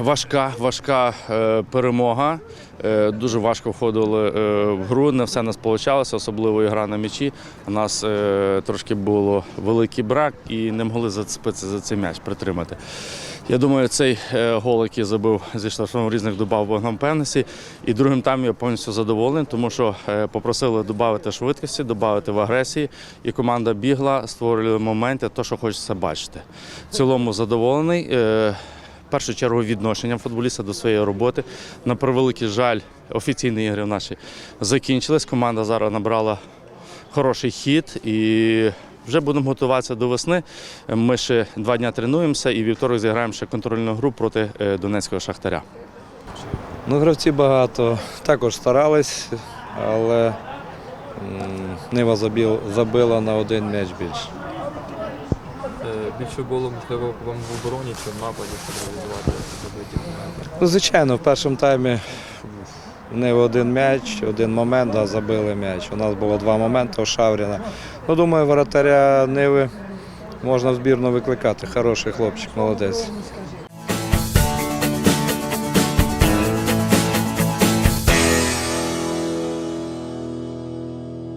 Важка, важка е, перемога. Е, дуже важко входили е, в гру. Не все нас вийшло, особливо ігра на м'ячі. У нас трошки було великий брак і не могли зацепитися за цей м'яч, притримати. Я думаю, цей гол, який забив зі штрафного різних добав Богдан Пенесі. І другим таймом я повністю задоволений, тому що попросили додати швидкості, додати в агресії. І команда бігла, створювали моменти, то, що хочеться бачити. В цілому задоволений. Першу чергу відношення футболіста до своєї роботи. На превеликий жаль, офіційні ігри в наші закінчились. Команда зараз набрала хороший хід і вже будемо готуватися до весни. Ми ще два дні тренуємося і вівторок зіграємо ще контрольну гру проти е, Донецького Шахтаря. Ну, гравці багато також старались, але Нива забила на один м'яч більше. Більше було, можливо, вам в обороні чи в нападі, реалізувати забиті моменти. Звичайно, в першому таймі в Нива один м'яч, один момент, а забили м'яч. У нас було два моменти у Шавріна. Ну, думаю, воротаря Ниви можна в збірну викликати. Хороший хлопчик, молодець.